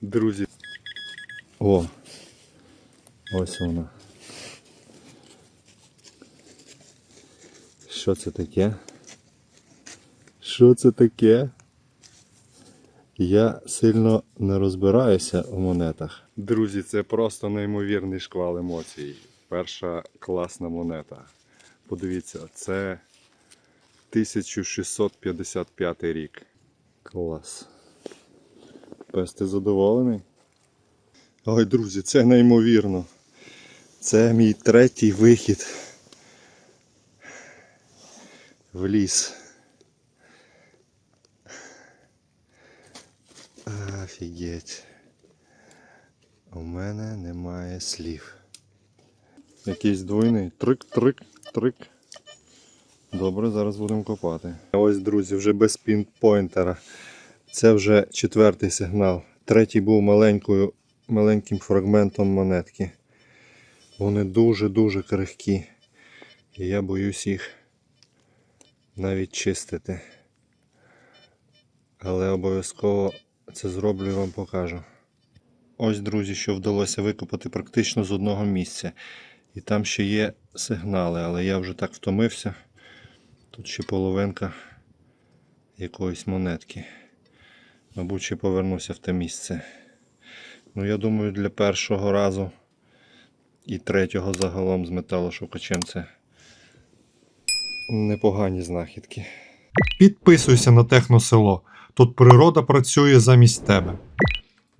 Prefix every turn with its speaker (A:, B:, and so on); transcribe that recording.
A: Друзі. О! Ось вона. Що це таке? Що це таке? Я сильно не розбираюся у монетах. Друзі, це просто неймовірний шквал емоцій. Перша класна монета. Подивіться, це 1655 рік. Клас. Пес, ти задоволений? Ой, друзі, це неймовірно. Це мій третій вихід в ліс. Офігеть. У мене немає слів. Якийсь двойний. Трик, трик, трик. Добре, зараз будемо копати. Ось, друзі, вже без пінпойнтера. Це вже четвертий сигнал. Третій був маленькою, маленьким фрагментом монетки. Вони дуже-дуже крихкі. І я боюсь їх навіть чистити. Але обов'язково це зроблю і вам покажу. Ось, друзі, що вдалося викопати практично з одного місця. І там ще є сигнали, але я вже так втомився. Тут ще половинка якоїсь монетки. Мабуть, ще повернуся в те місце. Ну, я думаю, для першого разу і третього загалом з металошукачем це непогані знахідки.
B: Підписуйся на Техносело. Тут природа працює замість тебе.